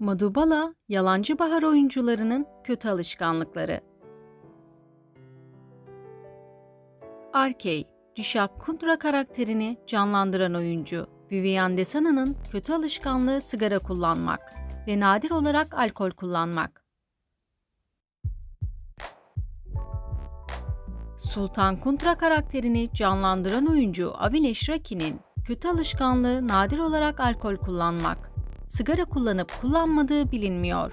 Madubala, Yalancı Bahar oyuncularının kötü alışkanlıkları. Arkey, Rişap Kundra karakterini canlandıran oyuncu, Vivian Desana'nın kötü alışkanlığı sigara kullanmak ve nadir olarak alkol kullanmak. Sultan Kuntra karakterini canlandıran oyuncu Avinash Raki'nin kötü alışkanlığı nadir olarak alkol kullanmak. Sigara kullanıp kullanmadığı bilinmiyor.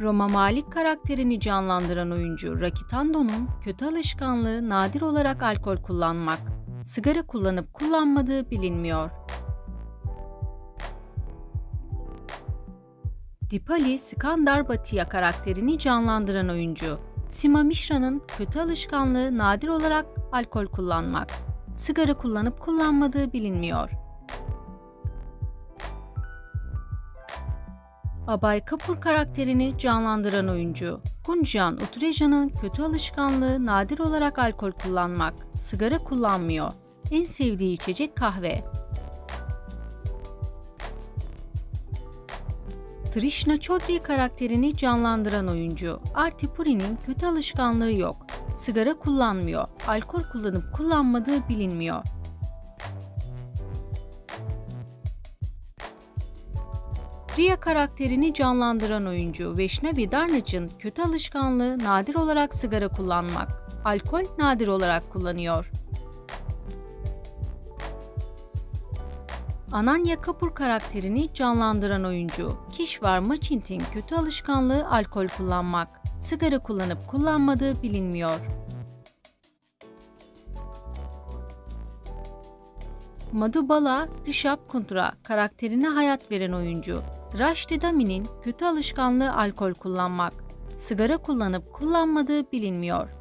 Roma Malik karakterini canlandıran oyuncu Rakitando'nun kötü alışkanlığı nadir olarak alkol kullanmak. Sigara kullanıp kullanmadığı bilinmiyor. Dipali Skandar Bhatia karakterini canlandıran oyuncu. Sima Mishra'nın kötü alışkanlığı nadir olarak alkol kullanmak. Sigara kullanıp kullanmadığı bilinmiyor. Abay Kapur karakterini canlandıran oyuncu. Gunjan Utreja'nın kötü alışkanlığı nadir olarak alkol kullanmak. Sigara kullanmıyor. En sevdiği içecek kahve. Trishna Chaudhary karakterini canlandıran oyuncu. Arti Puri'nin kötü alışkanlığı yok. Sigara kullanmıyor. Alkol kullanıp kullanmadığı bilinmiyor. Riya karakterini canlandıran oyuncu Veşnevi Darnach'ın kötü alışkanlığı nadir olarak sigara kullanmak. Alkol nadir olarak kullanıyor. Ananya Kapur karakterini canlandıran oyuncu Kishvar Machint'in kötü alışkanlığı alkol kullanmak. Sigara kullanıp kullanmadığı bilinmiyor. Madhubala Rishab Kuntra karakterine hayat veren oyuncu. Drashti Dami'nin kötü alışkanlığı alkol kullanmak. Sigara kullanıp kullanmadığı bilinmiyor.